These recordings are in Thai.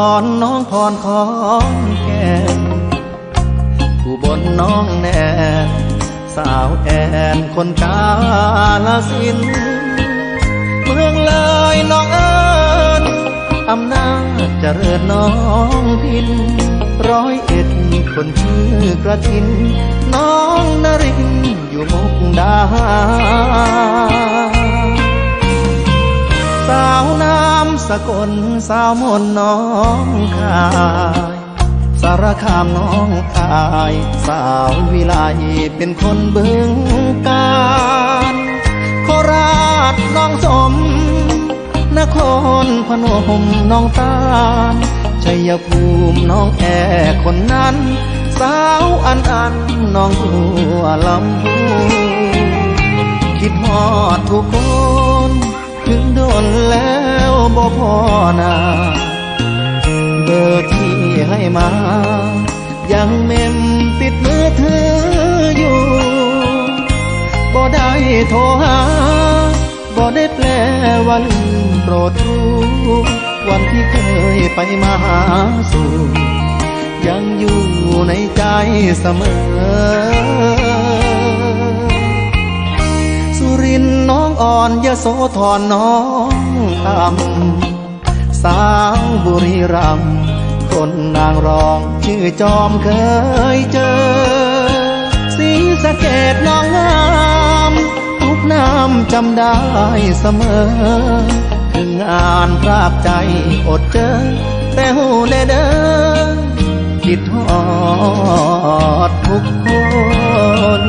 อุดรน้องพรของแก่นอุบลน้องแนนสาวแอนคนกาลสิน เมืองเลยน้องเอิญอำนาจเจริญน้องพิน ร้อยเอ็ดคนชื่อกระทิน น้องนรินอยู่มุกดา สาวน้ำ สกลสาวมนน้องคาย สารคามน้องอาย สาววิไลเป็นคนบึงการโคราชน้องสม นครพนมน้องตาลชัยภูมิน้องแอคนนั้น สาวอันอันน้องบัวลำพูคิดฮอดทุกคน บ่พอนาเบอร์ที่ให้มา ยังเมมปิดมือถืออยู่ บ่ได้โทรหา บ่ได้แปลว่าลืมโปรดรู้วันที่เคยไปมาหาสู่ยังอยู่ในใจเสมอสุรินทร์น้องอ่อนยโสธรน้อง ต่ำสาวบุรีรัมคนนางรองชื่อจอมเคยเจอ สีสะเกดน้องงามทุกน้ำจำได้เสมอ ถึงอ่านพรากใจอดเจอ แต่หูแน่เด้อคิดฮอดทุกคน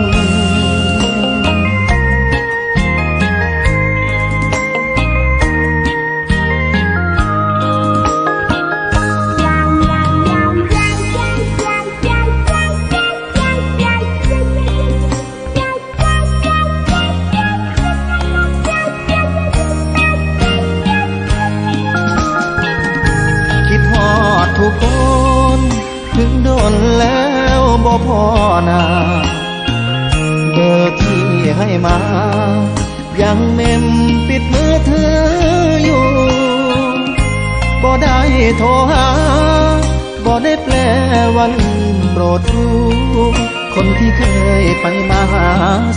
พอนาเบอร์ที่ให้มา ยังเมมปิดมือถืออยู่บ่ได้โทรหาบ่ได้แปลว่าลืมโปรดรู้คนที่เคยไปมาหา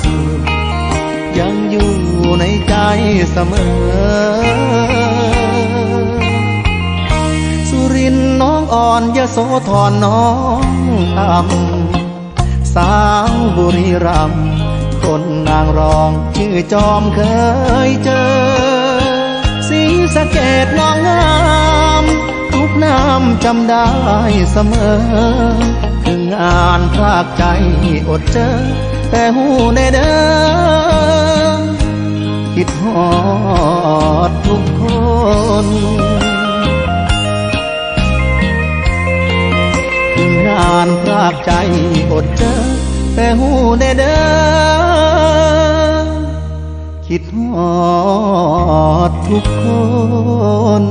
สู่ยังอยู่ในใจเสมอ สุรินน้องอ่อนยโสธรน้องต่ำ สาวบุรีรัมย์คนนางรองชื่อจอมเคยเจอ สีสะเกดน้องงามทุกน้ำจำได้เสมอ ถึงอ่านพรากใจอดเจอ แต่หูในเด้อคิดฮอดทุกคนาพรากใจอดเจอแต่หูแน่เด้อคิดหอดทุกคน